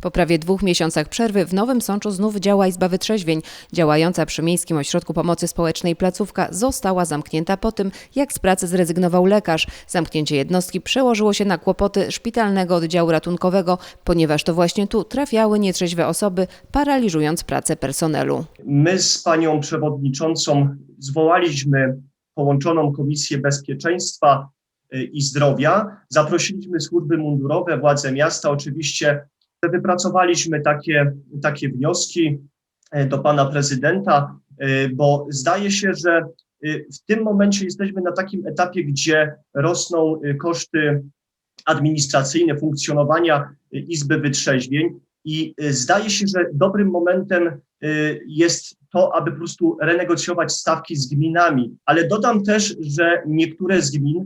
Po prawie dwóch miesiącach przerwy w Nowym Sączu znów działa Izba Wytrzeźwień. Działająca przy Miejskim Ośrodku Pomocy Społecznej placówka została zamknięta po tym, jak z pracy zrezygnował lekarz. Zamknięcie jednostki przełożyło się na kłopoty szpitalnego oddziału ratunkowego, ponieważ to właśnie tu trafiały nietrzeźwe osoby, paraliżując pracę personelu. My z panią przewodniczącą zwołaliśmy połączoną Komisję Bezpieczeństwa y, i Zdrowia. Zaprosiliśmy służby mundurowe, władze miasta. Oczywiście wypracowaliśmy takie, takie wnioski y, do pana prezydenta, y, bo zdaje się, że y, w tym momencie jesteśmy na takim etapie, gdzie rosną koszty administracyjne funkcjonowania Izby Wytrzeźwień i zdaje się, że dobrym momentem jest to, aby po prostu renegocjować stawki z gminami. Ale dodam też, że niektóre z gmin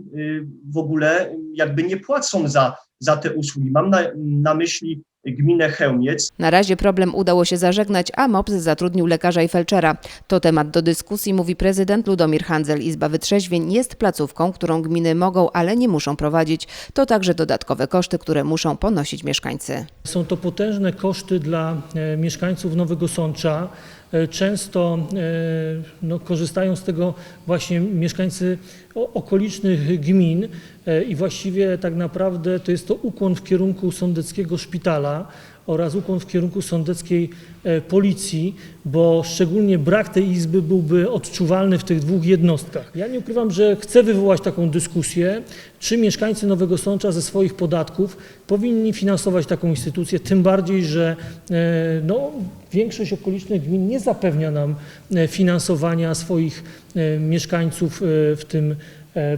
w ogóle jakby nie płacą za, za te usługi. Mam na, na myśli gminę Chełmiec. Na razie problem udało się zażegnać, a MOPS zatrudnił lekarza i felczera. To temat do dyskusji, mówi prezydent Ludomir Handzel. Izba Wytrzeźwień jest placówką, którą gminy mogą, ale nie muszą prowadzić. To także dodatkowe koszty, które muszą ponosić mieszkańcy. Są to potężne koszty dla e, mieszkańców Nowego Sącza. E, Często e, no, korzystają z tego właśnie mieszkańcy okolicznych gmin e, i właściwie tak naprawdę to jest to ukłon w kierunku sądeckiego szpitala oraz ukłon w kierunku sądeckiej e, policji, bo szczególnie brak tej izby byłby odczuwalny w tych dwóch jednostkach. Ja nie ukrywam, że chcę wywołać taką dyskusję, czy mieszkańcy Nowego Sącza ze swoich podatków powinni finansować taką instytucję, tym bardziej, że e, no, większość okolicznych gmin nie zapewnia nam e, finansowania swoich mieszkańców w tym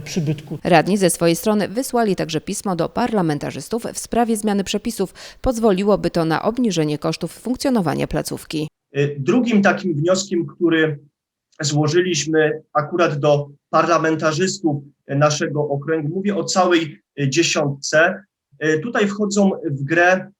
przybytku. Radni ze swojej strony wysłali także pismo do parlamentarzystów w sprawie zmiany przepisów. Pozwoliłoby to na obniżenie kosztów funkcjonowania placówki. Y, Drugim takim wnioskiem, który złożyliśmy akurat do parlamentarzystów naszego okręgu, mówię o całej y, dziesiątce, tutaj wchodzą w grę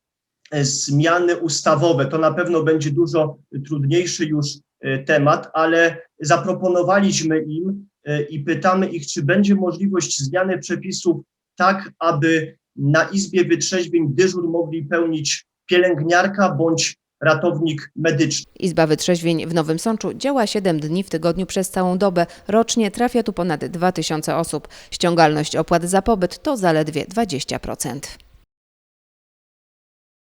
zmiany ustawowe. To na pewno będzie dużo trudniejszy już y, temat, ale zaproponowaliśmy im y, i pytamy ich, czy będzie możliwość zmiany przepisów tak, aby na Izbie Wytrzeźwień dyżur mogli pełnić pielęgniarka bądź ratownik medyczny. Izba Wytrzeźwień w Nowym Sączu działa 7 dni w tygodniu przez całą dobę. Rocznie trafia tu ponad 2000 osób. Ściągalność opłat za pobyt to zaledwie 20%.